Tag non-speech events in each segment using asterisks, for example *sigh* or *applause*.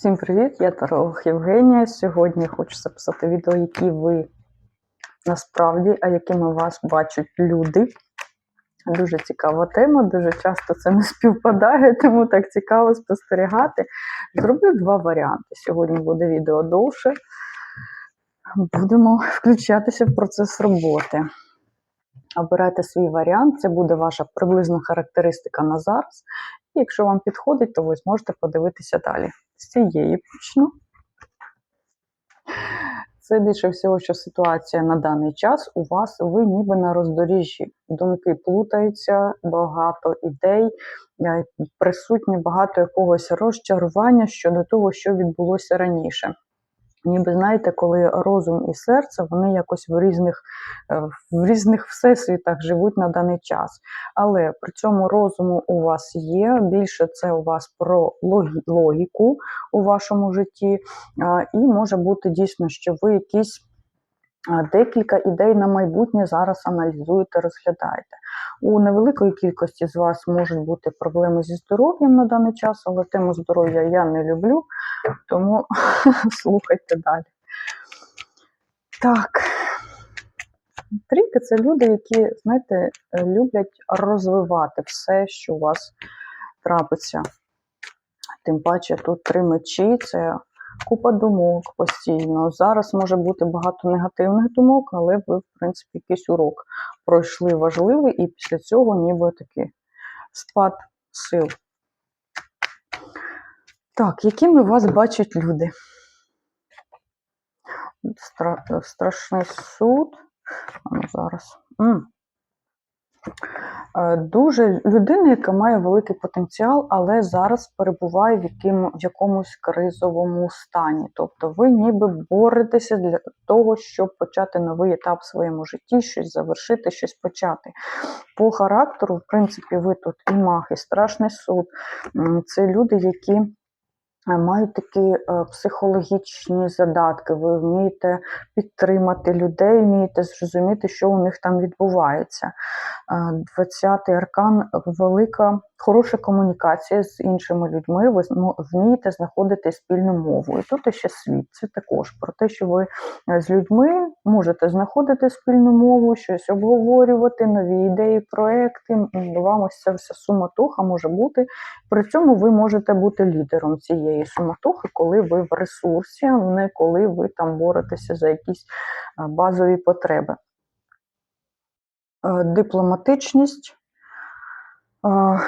Всім привіт! Я таролог Євгенія. Сьогодні хочу записати відео, які ви насправді, а якими вас бачать люди. Дуже цікава тема, дуже часто це не співпадає, тому так цікаво спостерігати. Зроблю два варіанти. Сьогодні буде відео довше. Будемо включатися в процес роботи. Обирайте свій варіант, це буде ваша приблизна характеристика на зараз. І якщо вам підходить, то ви зможете подивитися далі. З цієї почну. Це більше всього, що ситуація на даний час у вас, ви ніби на роздоріжжі. Думки плутаються, багато ідей, присутні присутнє багато якогось розчарування щодо того, що відбулося раніше. Ніби знаєте, коли розум і серце вони якось в різних е, в різних всесвітах живуть на даний час. Але при цьому розуму у вас є. Більше це у вас про логі- логіку у вашому житті, і може бути дійсно, що ви якісь. Декілька ідей на майбутнє зараз аналізуєте, розглядаєте. У невеликої кількості з вас можуть бути проблеми зі здоров'ям на даний час, але тему здоров'я я не люблю, тому *laughs* слухайте далі. Так. Трійки це люди, які, знаєте, люблять розвивати все, що у вас трапиться. Тим паче тут три мечі, це купа думок постійно. Зараз може бути багато негативних думок, але ви, в принципі, якийсь урок пройшли важливий, і після цього ніби такий спад сил. Так, якими вас бачать люди? Стра- страшний суд. Ну, зараз. М. Е, Дуже людина, яка має великий потенціал, але зараз перебуває в, яким, в якомусь кризовому стані. Тобто ви ніби боретеся для того, щоб почати новий етап в своєму житті, щось завершити, щось почати. По характеру, в принципі, ви тут і мах, і страшний суд. Це люди, які е, мають такі е, психологічні задатки. Ви вмієте підтримати людей, вмієте зрозуміти, що у них там відбувається. Е, 20-й аркан велика, хороша комунікація з іншими людьми. Ви вмієте знаходити спільну мову. І тут ще світ. Це також про те, що ви е, з людьми можете знаходити спільну мову, щось обговорювати, нові ідеї, проекти. Вам ось ця вся суматоха може бути. При цьому ви можете бути лідером цієї суматохи, коли ви в ресурсі, не коли ви там боретеся за якісь е, базові потреби. Е, Дипломатичність, е,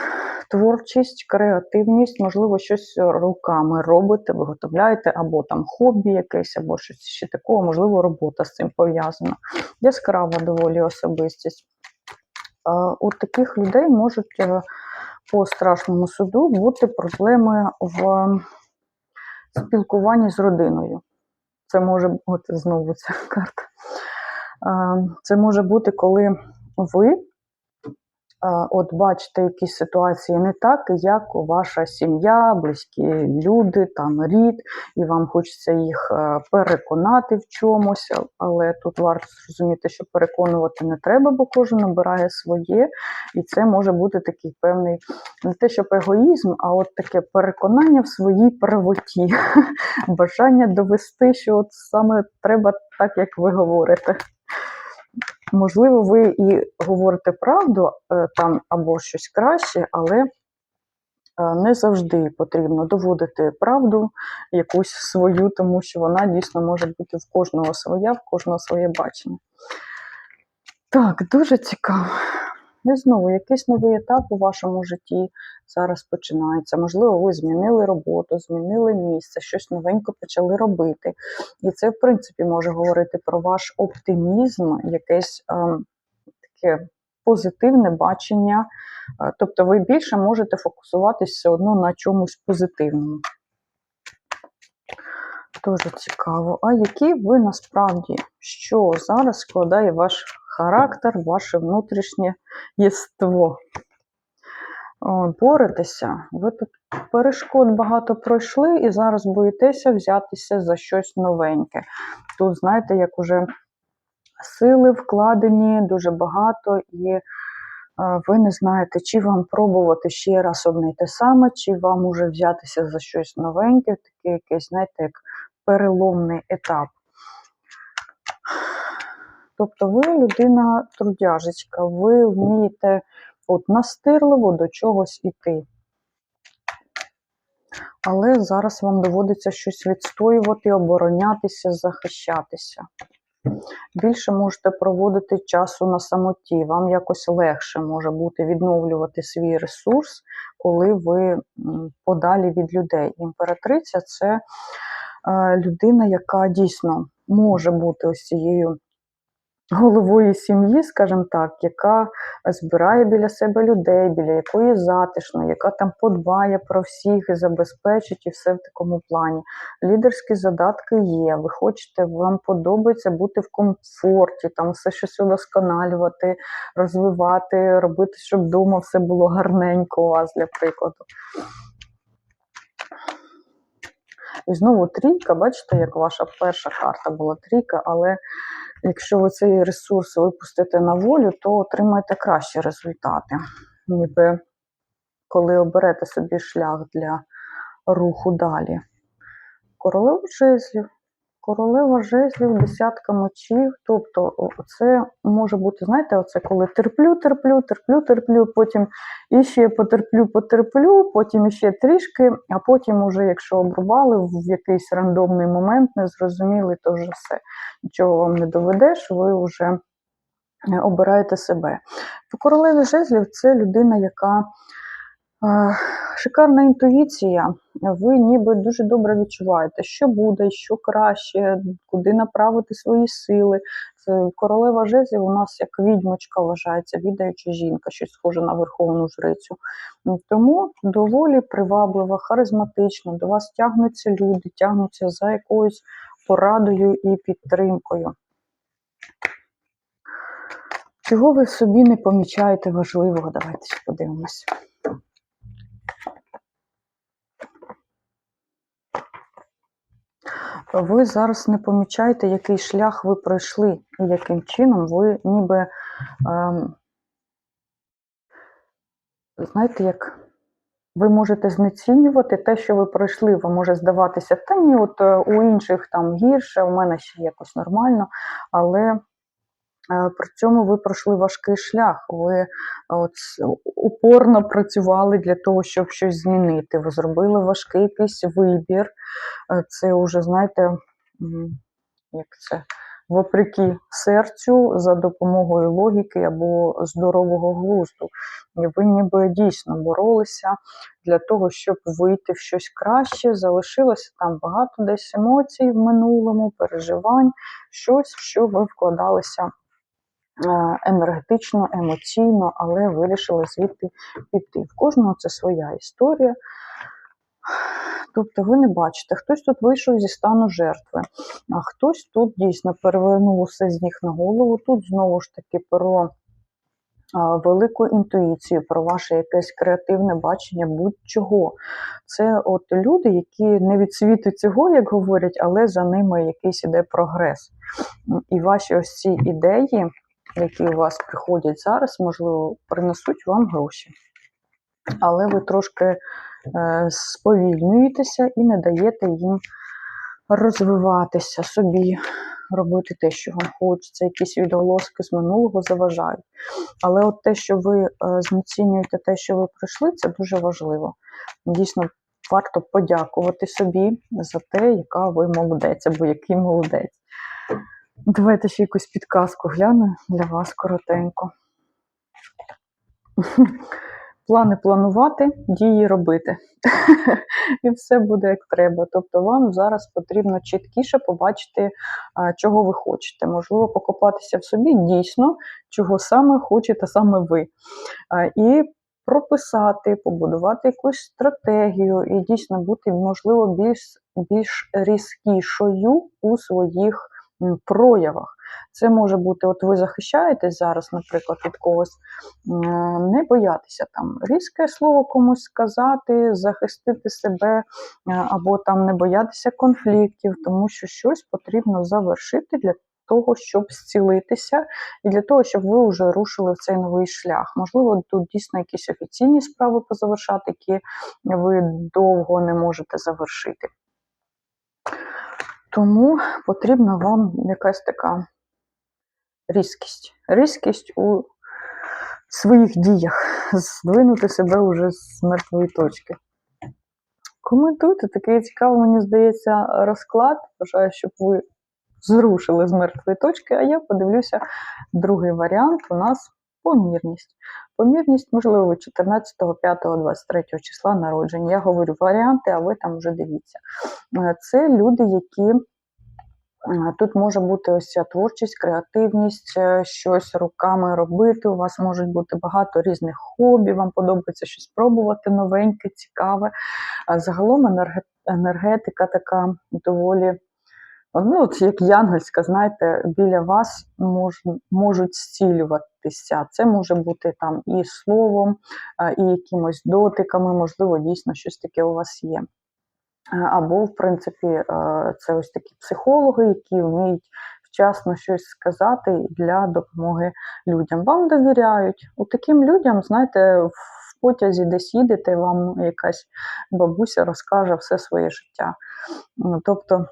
творчість, креативність, можливо, щось руками робите, виготовляєте, або там хобі якесь, або щось ще такого, можливо, робота з цим пов'язана. Яскрава доволі особистість. У таких людей можуть по страшному суду бути проблеми в спілкуванні з родиною. Це може бути знову ця *laughs* карта. Е, Це може бути, коли ви от бачите якісь ситуації не так, як ваша сім'я, близькі люди, там рід, і вам хочеться їх е, переконати в чомусь, але тут варто зрозуміти, що переконувати не треба, бо кожен обирає своє, і це може бути такий певний не те, щоб егоїзм, а от таке переконання в своїй правоті, *laughs* бажання довести, що от саме треба так, як ви говорите. Можливо, ви і говорите правду е, там або щось краще, але е, не завжди потрібно доводити правду якусь свою, тому що вона дійсно може бути в кожного своя, в кожного своє бачення. Так, дуже цікаво. І знову якийсь новий етап у вашому житті зараз починається. Можливо, ви змінили роботу, змінили місце, щось новенько почали робити. І це, в принципі, може говорити про ваш оптимізм, якесь ем, таке позитивне бачення. Е, Тобто ви більше можете фокусуватись все одно на чомусь позитивному. Дуже цікаво. А які ви насправді, що зараз складає ваш характер, ваше внутрішнє єство? Боретеся, ви тут перешкод багато пройшли і зараз боїтеся взятися за щось новеньке. Тут, знаєте, як уже сили вкладені дуже багато, і е, ви не знаєте, чи вам пробувати ще раз одне й те саме, чи вам уже взятися за щось новеньке, таке якесь, знаєте, як переломний етап. Тобто ви людина трудяжечка, ви вмієте от настирливо до чогось іти. Але зараз вам доводиться щось відстоювати, оборонятися, захищатися. Більше можете проводити часу на самоті, вам якось легше може бути відновлювати свій ресурс, коли ви подалі від людей. Імператриця це е, людина, яка дійсно може бути ось цією головою сім'ї, скажімо так, яка збирає біля себе людей, біля якої затишно, яка там подбає про всіх і забезпечить, і все в такому плані. Лідерські задатки є. Ви хочете, вам подобається бути в комфорті, там все щось удосконалювати, розвивати, робити, щоб вдома все було гарненько у вас для прикладу. І знову трійка, бачите, як ваша перша карта була трійка, але якщо ви цей ресурс випустите на волю, то отримаєте кращі результати. Ніби коли оберете собі шлях для руху далі. Королева жезлів. Королева жезлів, десятка мочів. Тобто, це може бути, знаєте, оце коли терплю, терплю, терплю, терплю, потім іще потерплю, потерплю, потім іще трішки, а потім, уже, якщо обрубали в якийсь рандомний момент, не зрозуміли, то вже все. Нічого вам не доведеш, ви вже е, обираєте себе. По королеві жезлів це людина, яка. Шикарна інтуїція, ви ніби дуже добре відчуваєте, що буде, що краще, куди направити свої сили. Це королева жезлів у нас як відьмочка вважається, відаюча жінка, щось схоже на верховну жрицю. Тому доволі приваблива, харизматична, до вас тягнуться люди, тягнуться за якоюсь порадою і підтримкою. Чого ви собі не помічаєте важливого? Давайте подивимось. Ви зараз не помічаєте, який шлях ви пройшли, і яким чином ви ніби, ем, знаєте, як ви можете знецінювати те, що ви пройшли, вам може здаватися, та ні, от е, у інших там гірше, у мене ще якось нормально, але при цьому ви пройшли важкий шлях, ви е, от, упорно працювали для того, щоб щось змінити. Ви зробили важкий якийсь вибір. Е, це вже, знаєте, як це? Вопреки серцю за допомогою логіки або здорового глузду. І ви ніби дійсно боролися для того, щоб вийти в щось краще. Залишилося там багато десь емоцій в минулому, переживань, щось, що ви вкладалися Е, енергетично, емоційно, але вирішили звідти піти. В кожного це своя історія. Тобто ви не бачите, хтось тут вийшов зі стану жертви, а хтось тут дійсно перевернув усе з ніг на голову. Тут знову ж таки про велику інтуїцію, про ваше якесь креативне бачення будь-чого. Це от люди, які не від світу цього, як говорять, але за ними якийсь іде прогрес. І ваші ось ці ідеї які у вас приходять зараз, можливо, принесуть вам гроші. Але ви трошки е, сповільнюєтеся і не даєте їм розвиватися собі, робити те, що вам хочеться, якісь відголоски з минулого заважають. Але от те, що ви е, знецінюєте те, що ви пройшли, це дуже важливо. Дійсно, варто подякувати собі за те, яка ви молодець або який молодець. Давайте ще якусь підказку гляну для вас коротенько. *laughs* Плани планувати, дії робити. *laughs* І все буде як треба. Тобто вам зараз потрібно чіткіше побачити, чого ви хочете. Можливо, покопатися в собі дійсно, чого саме хочете саме ви. І прописати, побудувати якусь стратегію, і дійсно бути, можливо, більш, більш різкішою у своїх проявах. Це може бути, от ви захищаєтесь зараз, наприклад, від когось, не боятися там різке слово комусь сказати, захистити себе, е, або там не боятися конфліктів, тому що щось потрібно завершити для того, щоб зцілитися, і для того, щоб ви вже рушили в цей новий шлях. Можливо, тут дійсно якісь офіційні справи позавершати, які ви довго не можете завершити. Тому потрібна вам якась така різкість. Різкість у своїх діях, здвинути себе вже з мертвої точки. Коментуйте, такий цікавий, мені здається, розклад. Бажаю, щоб ви зрушили з мертвої точки, а я подивлюся другий варіант у нас помірність. Помірність, можливо, 14, 5, 23 числа народження. Я говорю варіанти, а ви там вже дивіться. Е, Це люди, які Е, Тут може бути ось ця творчість, креативність, е, щось руками робити. У вас можуть бути багато різних хобі, вам подобається щось спробувати новеньке, цікаве. Загалом енергетика така доволі, ну, от як янгольська, знаєте, біля вас мож, можуть зцілюватися. Це може бути там і словом, е, і якимось дотиками, можливо, дійсно щось таке у вас є. Е, Або, в принципі, е, це ось такі психологи, які вміють вчасно щось сказати для допомоги людям. Вам довіряють. У таким людям, знаєте, в потязі десь їдете, вам якась бабуся розкаже все своє життя. Тобто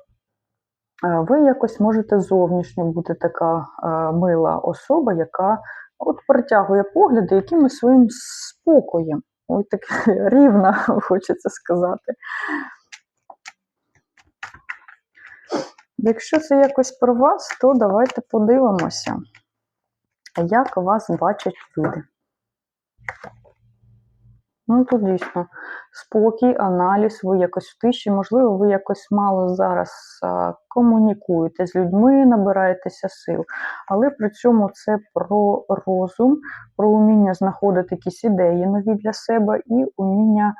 ви якось можете зовнішньо бути така мила особа, яка от притягує погляди якимось своїм спокоєм. Ой, так *laughs* рівна, *laughs* хочеться сказати. Якщо це якось про вас, то давайте подивимося, як вас бачать люди. Ну, тут дійсно спокій, аналіз, ви якось в тиші, можливо, ви якось мало зараз а, комунікуєте з людьми, набираєтеся сил, але при цьому це про розум, про уміння знаходити якісь ідеї нові для себе і уміння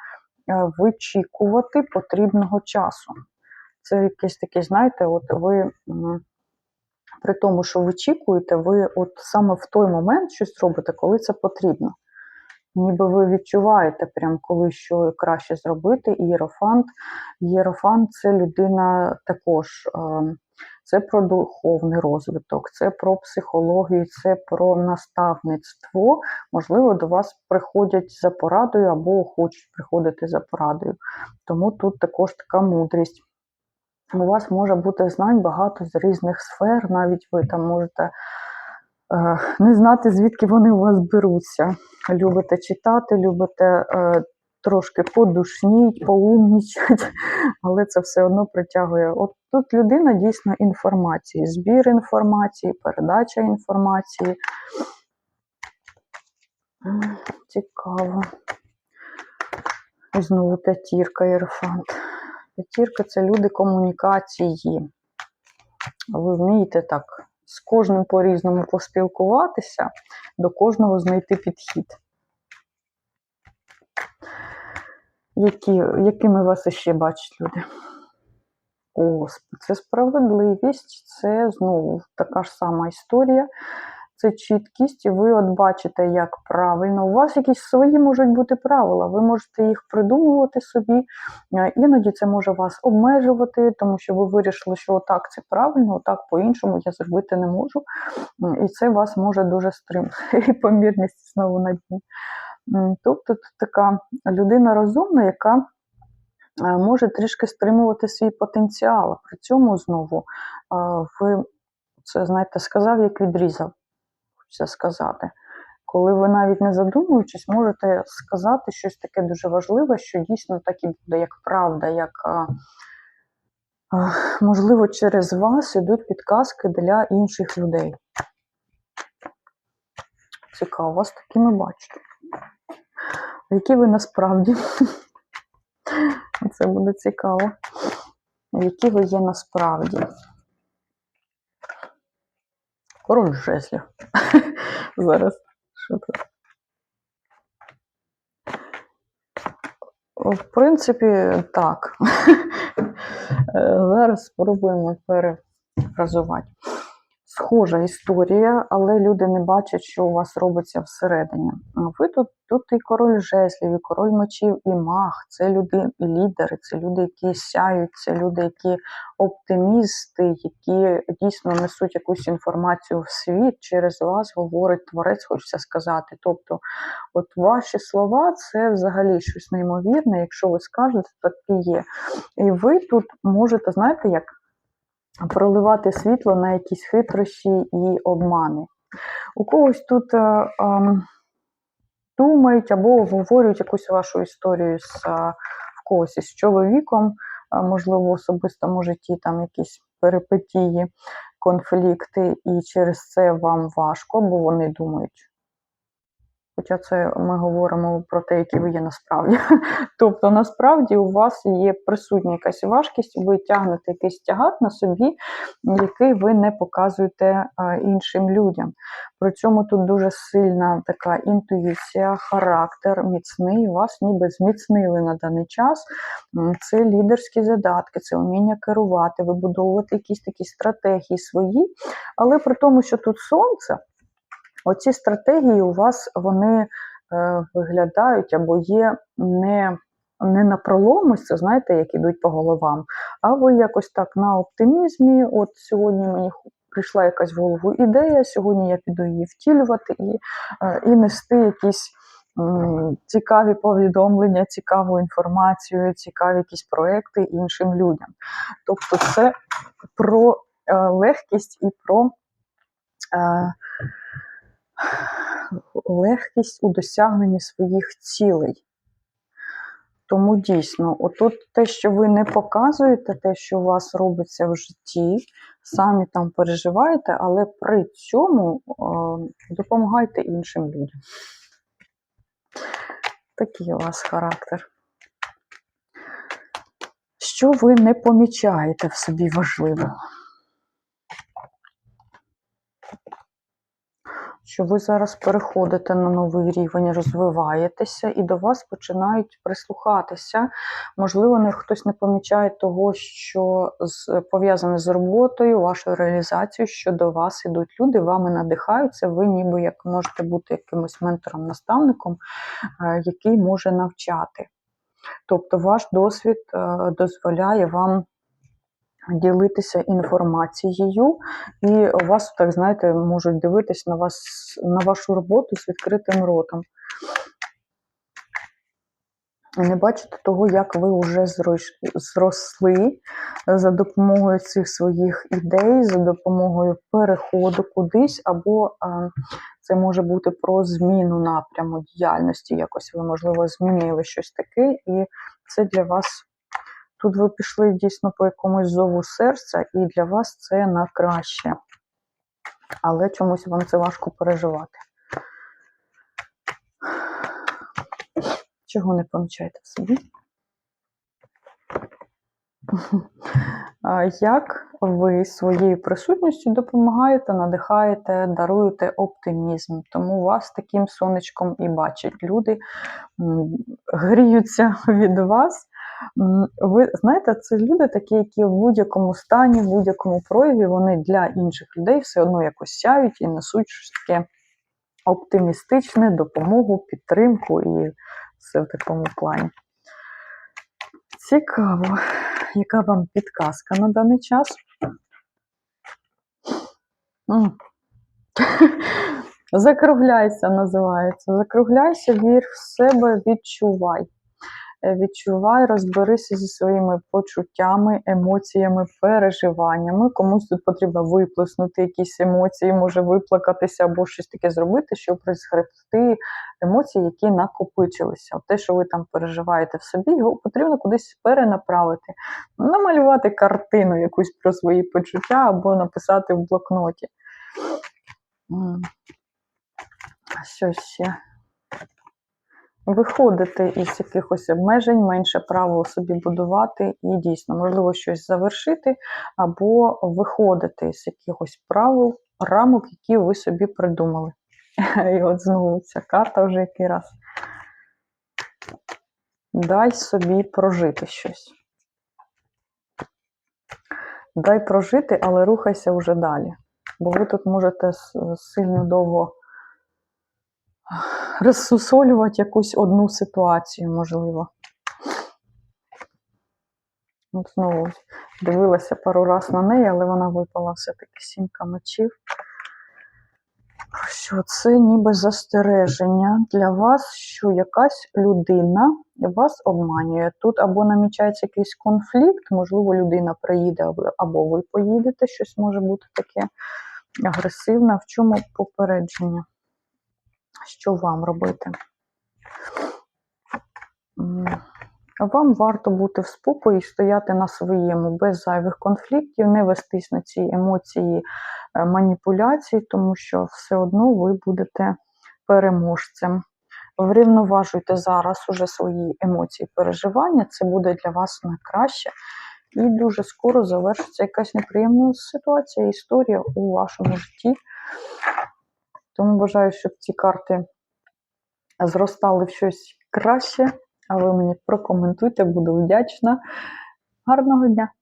вичікувати потрібного часу. Це якесь таке, знаєте, от ви при тому, що вичікуєте, ви от саме в той момент щось робите, коли це потрібно. Ніби ви відчуваєте, прям коли що краще зробити. І єрофант. Єрофант це людина також. е, Це про духовний розвиток, це про психологію, це про наставництво. Можливо, до вас приходять за порадою або хочуть приходити за порадою. Тому тут також така мудрість. У вас може бути знань багато з різних сфер, навіть ви там можете не знати, звідки вони у вас беруться. Любите читати, любите е, трошки подушніть, поумнічать, *laughs* але це все одно притягує. От тут людина дійсно інформації, збір інформації, передача інформації. Цікаво. І знову п'ятірка Єрофант. П'ятірка це люди комунікації. Ви вмієте так з кожним по-різному поспілкуватися, до кожного знайти підхід. Які, якими вас іще бачать люди? О, це справедливість, це знову така ж сама історія. Це чіткість, і ви от бачите, як правильно. У вас якісь свої можуть бути правила, ви можете їх придумувати собі. Е, Іноді це може вас обмежувати, тому що ви вирішили, що отак це правильно, отак по-іншому я зробити не можу. І це вас може дуже стримати. *laughs* І помірність знову на дні. Тобто тут така людина розумна, яка е, може трішки стримувати свій потенціал. При цьому знову е, ви це, знаєте, сказав, як відрізав, хочеться сказати. Коли ви навіть не задумуючись, можете сказати щось таке дуже важливе, що дійсно так і буде, як правда, як можливо через вас ідуть підказки для інших людей. Цікаво, вас такими бачите. Які ви насправді? *laughs* Це буде цікаво. Які ви є насправді? Король жезлів. *laughs* Зараз. Що тут? В принципі, так. *laughs* Е, Зараз спробуємо перефразувати. Схожа історія, але люди не бачать, що у вас робиться всередині. Ви тут, тут і король жезлів, і король мечів, і маг. Це люди лідери, це люди, які сяють, це люди, які оптимісти, які дійсно несуть якусь інформацію в світ. Через вас говорить творець, хочеться сказати. Тобто, от ваші слова це взагалі щось неймовірне. Якщо ви скажете, так і є. І ви тут можете, знаєте, як проливати світло на якісь хитрощі і обмани. У когось тут е, е, думають або обговорюють якусь вашу історію з е, в когось із чоловіком, е, можливо, в особистому житті там якісь перипетії, конфлікти, і через це вам важко, бо вони думають. Хоча це ми говоримо про те, які ви є насправді. *laughs* Тобто, насправді у вас є присутня якась важкість, ви тягнете якийсь тягат на собі, який ви не показуєте іншим людям. При цьому тут дуже сильна така інтуїція, характер міцний, вас ніби зміцнили на даний час. Це лідерські задатки, це вміння керувати, вибудовувати якісь такі стратегії свої. Але при тому, що тут сонце. Оці стратегії у вас вони е, виглядають або є не, не на проломось, це знаєте, як ідуть по головам, а ви якось так на оптимізмі. От сьогодні мені прийшла якась в голову ідея, сьогодні я піду її втілювати і, е, і нести якісь. Цікаві повідомлення, цікаву інформацію, цікаві якісь проекти іншим людям. Тобто, це про е, легкість і про легкість у досягненні своїх цілей. Тому дійсно, отут те, що ви не показуєте, те, що у вас робиться в житті, самі там переживаєте, але при цьому е, допомагайте іншим людям. Такий у вас характер. Що ви не помічаєте в собі важливого? Що ви зараз переходите на новий рівень, розвиваєтеся, і до вас починають прислухатися. Можливо, не хтось не помічає того, що пов'язане з роботою, вашою реалізацією, що до вас ідуть люди, вами надихаються. Ви ніби як можете бути якимось ментором, наставником, е, який може навчати. Тобто, ваш досвід е, дозволяє вам ділитися інформацією, і вас, так знаєте, можуть дивитись на вас на вашу роботу з відкритим ротом. Не бачите того, як ви вже зросли за допомогою цих своїх ідей, за допомогою переходу кудись, або це може бути про зміну напряму діяльності. Якось ви, можливо, змінили щось таке, і це для вас Тут ви пішли дійсно по якомусь зову серця, і для вас це на краще. Але чомусь вам це важко переживати. Чого не помічаєте в собі? Як ви своєю присутністю допомагаєте, надихаєте, даруєте оптимізм? Тому вас таким сонечком і бачать. Люди гріються від вас. Ви знаєте, це люди такі, які в будь-якому стані, в будь-якому прояві вони для інших людей все одно якось сяють і несуть щось таке оптимістичне, допомогу, підтримку і все в такому плані. Цікаво, яка вам підказка на даний час? *laughs* Закругляйся, називається. Закругляйся, вір в себе, відчувай. Е, Відчувай, розберися зі своїми почуттями, емоціями, переживаннями. Комусь тут потрібно виплеснути якісь емоції, може виплакатися або щось таке зробити, щоб розгребти емоції, які накопичилися. Те, що ви там переживаєте в собі, його потрібно кудись перенаправити, намалювати картину якусь про свої почуття або написати в блокноті. Що ще? Виходити із якихось обмежень, менше правил собі будувати і дійсно, можливо, щось завершити, або виходити з якихось правил, рамок, які ви собі придумали. *laughs* І от знову ця карта вже який раз. Дай собі прожити щось. Дай прожити, але рухайся вже далі. бо ви тут можете сильно довго розсусолювати якусь одну ситуацію, можливо. От знову дивилася пару раз на неї, але вона випала все-таки сімка мечів. Що це ніби застереження для вас, що якась людина вас обманює. Тут або намічається якийсь конфлікт, можливо, людина приїде, або ви поїдете, щось може бути таке агресивне. В чому попередження? Що вам робити? Вам варто бути в спокої і стояти на своєму, без зайвих конфліктів, не вестись на ці емоції е, маніпуляцій, тому що все одно ви будете переможцем. Врівноважуйте зараз уже свої емоції переживання, це буде для вас на краще. І дуже скоро завершиться якась неприємна ситуація, історія у вашому житті. Тому бажаю, щоб ці карти зростали в щось краще. А ви мені прокоментуйте, буду вдячна. Гарного дня!